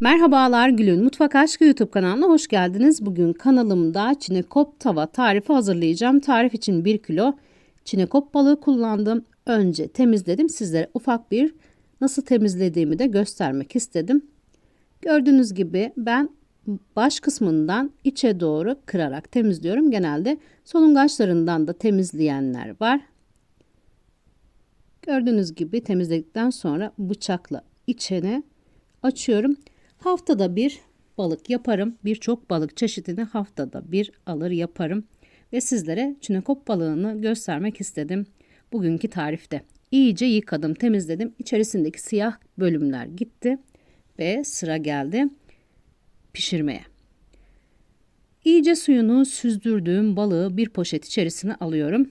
Merhabalar Gül'ün Mutfak Aşkı YouTube kanalına hoş geldiniz. Bugün kanalımda çinekop tava tarifi hazırlayacağım. Tarif için 1 kilo çinekop balığı kullandım. Önce temizledim. Sizlere ufak bir nasıl temizlediğimi de göstermek istedim. Gördüğünüz gibi ben baş kısmından içe doğru kırarak temizliyorum. Genelde solungaçlarından da temizleyenler var. Gördüğünüz gibi temizledikten sonra bıçakla içine açıyorum. Haftada bir balık yaparım. Birçok balık çeşidini haftada bir alır yaparım. Ve sizlere çinekop balığını göstermek istedim. Bugünkü tarifte. İyice yıkadım, temizledim. İçerisindeki siyah bölümler gitti. Ve sıra geldi pişirmeye. İyice suyunu süzdürdüğüm balığı bir poşet içerisine alıyorum.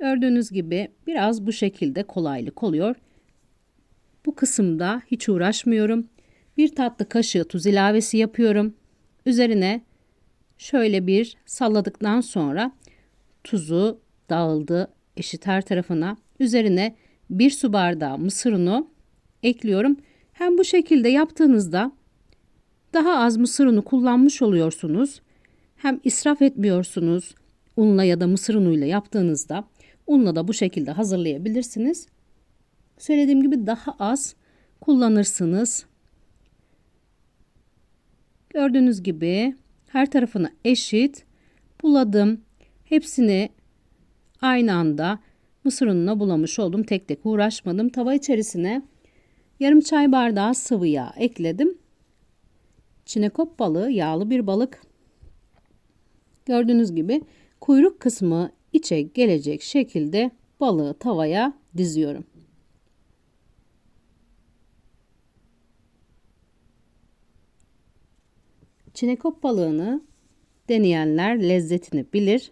Gördüğünüz gibi biraz bu şekilde kolaylık oluyor. Bu kısımda hiç uğraşmıyorum. Bir tatlı kaşığı tuz ilavesi yapıyorum. Üzerine şöyle bir salladıktan sonra tuzu dağıldı eşit her tarafına. Üzerine bir su bardağı mısır unu ekliyorum. Hem bu şekilde yaptığınızda daha az mısır unu kullanmış oluyorsunuz. Hem israf etmiyorsunuz. Unla ya da mısır unuyla yaptığınızda unla da bu şekilde hazırlayabilirsiniz. Söylediğim gibi daha az kullanırsınız. Gördüğünüz gibi her tarafını eşit buladım. Hepsini aynı anda mısır ununa bulamış oldum. Tek tek uğraşmadım. Tava içerisine yarım çay bardağı sıvı yağ ekledim. Çinekop balığı yağlı bir balık. Gördüğünüz gibi kuyruk kısmı içe gelecek şekilde balığı tavaya diziyorum. Çinekop balığını deneyenler lezzetini bilir.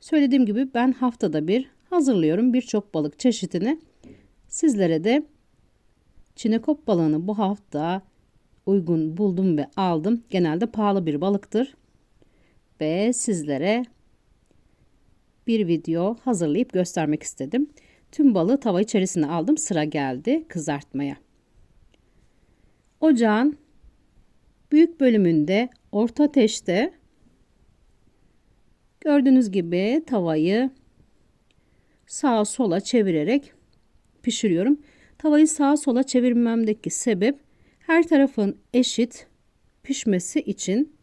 Söylediğim gibi ben haftada bir hazırlıyorum birçok balık çeşidini. Sizlere de çinekop balığını bu hafta uygun buldum ve aldım. Genelde pahalı bir balıktır. Ve sizlere bir video hazırlayıp göstermek istedim. Tüm balığı tava içerisine aldım. Sıra geldi kızartmaya. Ocağın büyük bölümünde orta ateşte gördüğünüz gibi tavayı sağa sola çevirerek pişiriyorum. Tavayı sağa sola çevirmemdeki sebep her tarafın eşit pişmesi için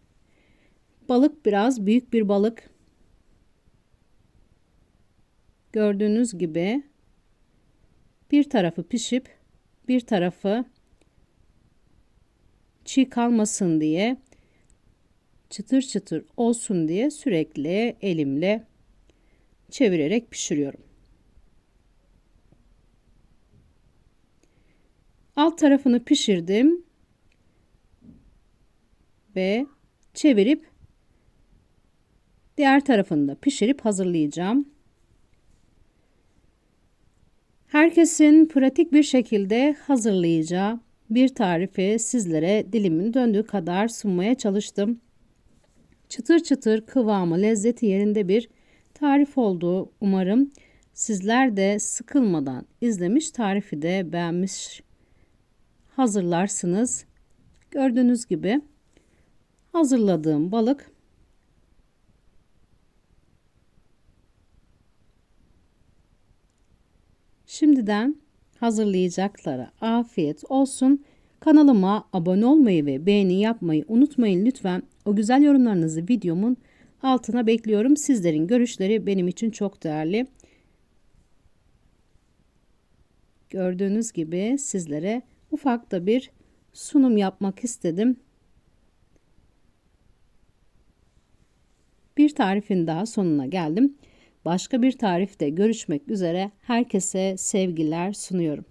balık biraz büyük bir balık gördüğünüz gibi bir tarafı pişip bir tarafı çiğ kalmasın diye çıtır çıtır olsun diye sürekli elimle çevirerek pişiriyorum. Alt tarafını pişirdim ve çevirip diğer tarafını da pişirip hazırlayacağım. Herkesin pratik bir şekilde hazırlayacağı bir tarifi sizlere dilimin döndüğü kadar sunmaya çalıştım. Çıtır çıtır kıvamı, lezzeti yerinde bir tarif oldu. Umarım sizler de sıkılmadan izlemiş tarifi de beğenmiş hazırlarsınız. Gördüğünüz gibi hazırladığım balık Şimdiden hazırlayacaklara afiyet olsun. Kanalıma abone olmayı ve beğeni yapmayı unutmayın lütfen. O güzel yorumlarınızı videomun altına bekliyorum. Sizlerin görüşleri benim için çok değerli. Gördüğünüz gibi sizlere ufak da bir sunum yapmak istedim. Bir tarifin daha sonuna geldim. Başka bir tarifte görüşmek üzere. Herkese sevgiler sunuyorum.